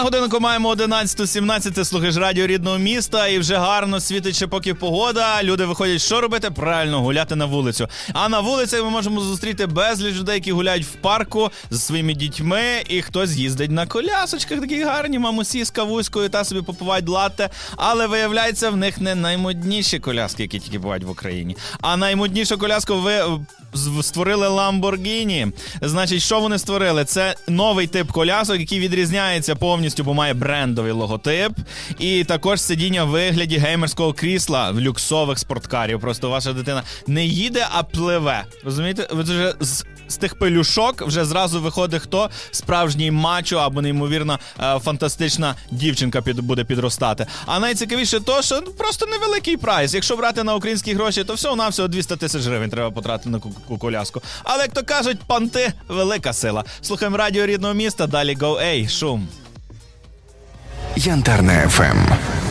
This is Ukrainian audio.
годинку маємо 11.17, слухаєш радіо рідного міста, і вже гарно світить ще поки погода. Люди виходять, що робити? Правильно, гуляти на вулицю. А на вулиці ми можемо зустріти безліч людей, які гуляють в парку зі своїми дітьми, і хтось їздить на колясочках, такі гарні, мамусі з кавуською та собі попивають латте. Але виявляється, в них не наймодніші коляски, які тільки бувають в Україні. А наймоднішу коляску ви е, створили Lamborghini. Значить, що вони створили? Це новий тип колясок, який відрізняється повністю, бо має брендовий логотип. І також сидіння в вигляді геймерського крісла в люксових спорткарів. Просто ваша дитина не їде, а пливе. Розумієте? Ви вже з, з тих пелюшок вже зразу виходить хто справжній мачо або неймовірно е, фантастична дівчинка під, буде підростати. А найцікавіше то, що ну, просто невеликий прайс. Якщо брати на українські гроші, то всього навсього 200 тисяч гривень треба потратити на ку- ку- коляску. Але як то кажуть, панти велика сила. Слухаємо радіо рідного міста. Далі Go Ей, шум. Янтарна ФМ.